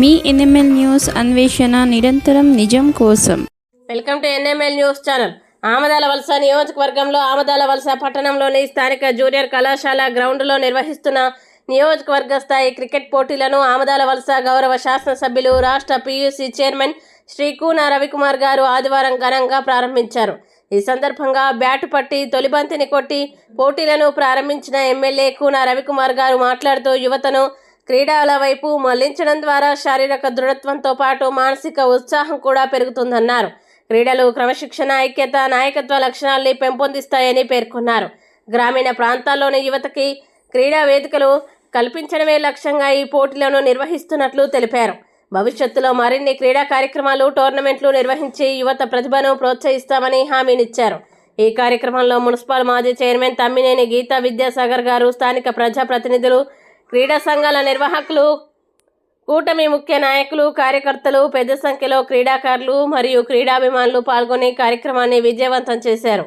మీ NML news అన్వేషణ నిరంతరం నిజం కోసం. Welcome to NML news channel. Amadalavalasa నియోజకవర్గంలో ఆమదాల వలస పట్టణంలోని స్థానిక జూనియర్ కళాశాల గ్రౌండ్లో నిర్వహిస్తున్న నియోజకవర్గ స్థాయి క్రికెట్ పోటీలను ఆమదాల వలస గౌరవ శాసనసభ్యులు రాష్ట్ర పీయూసీ చైర్మన్ శ్రీ కూన రవికుమార్ గారు ఆదివారం ఘనంగా ప్రారంభించారు. ఈ సందర్భంగా బ్యాటు పట్టి తొలిబంతిని కొట్టి పోటీలను ప్రారంభించిన ఎమ్మెల్యే కూన రవికుమార్ గారు మాట్లాడుతూ యువతను క్రీడల వైపు మళ్ళించడం ద్వారా శారీరక దృఢత్వంతో పాటు మానసిక ఉత్సాహం కూడా పెరుగుతుందన్నారు. క్రీడలు క్రమశిక్షణ ఐక్యత నాయకత్వ లక్షణాల్ని పెంపొందిస్తాయని పేర్కొన్నారు. గ్రామీణ ప్రాంతాల్లోని యువతకి క్రీడా వేదికలు కల్పించడమే లక్ష్యంగా ఈ పోటీలను నిర్వహిస్తున్నట్లు తెలిపారు. భవిష్యత్తులో మరిన్ని క్రీడా కార్యక్రమాలు టోర్నమెంట్లు నిర్వహించి యువత ప్రతిభను ప్రోత్సహిస్తామని హామీనిచ్చారు. ఈ కార్యక్రమంలో మున్సిపల్ మాజీ చైర్మన్ తమ్మినేని గీతా విద్యాసాగర్ గారు స్థానిక ప్రజాప్రతినిధులు క్రీడా సంఘాల నిర్వాహకులు కూటమి ముఖ్య నాయకులు కార్యకర్తలు పెద్ద సంఖ్యలో క్రీడాకారులు మరియు క్రీడాభిమానులు పాల్గొని కార్యక్రమాన్ని విజయవంతం చేశారు.